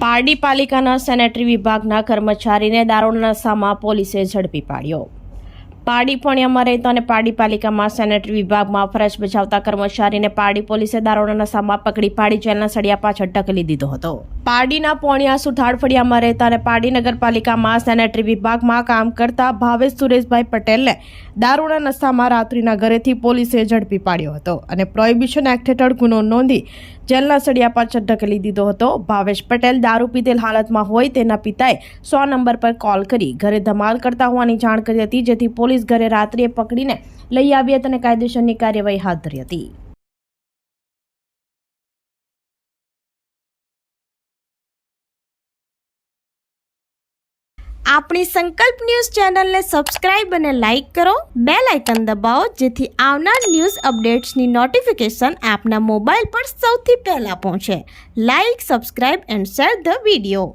પારડી પાલિકાના સેનેટરી વિભાગના કર્મચારીને દારૂના નશામાં પોલીસે ઝડપી પાડ્યો. પારડી ફણિયામાં રહેતો અને પાડી પાલિકામાં સેનેટરી વિભાગમાં ફરજ બજાવતા કર્મચારીને પાડી પોલીસે દારૂના નશામાં પકડી પાડી જેલના સળિયા પાછળ ઢકલી દીધો હતો. પાડીના પોણિયા સુથાડ ફળિયામાં રહેતા અને પાડી નગરપાલિકામાં સેનેટરી વિભાગમાં કામ કરતા ભાવેશ સુરેશભાઈ પટેલને દારૂના નશામાં રાત્રિના ઘરેથી પોલીસે ઝડપી પાડ્યો હતો અને પ્રોહિબિશન એક્ટ હેઠળ ગુનો નોંધી જેલના સળિયા પાછળ ઢકલી દીધો હતો. ભાવેશ પટેલ દારૂ પીધેલ હાલતમાં હોય તેના પિતાએ સો નંબર પર કોલ કરી ઘરે ધમાલ કરતા હોવાની જાણ કરી હતી જેથી પોલીસ ઘરે રાત્રિએ પકડીને લઈ આવી હતી અને કાયદેસરની કાર્યવાહી હાથ ધરી હતી. આપણી સંકલ્પ ન્યૂઝ ચેનલને સબસ્ક્રાઇબ અને લાઇક કરો. બે લાઇકન દબાવો, જેથી આવનાર ન્યૂઝ અપડેટ્સની નોટિફિકેશન આપના મોબાઈલ પર સૌથી પહેલા પહોંચે. Like, subscribe and share the video.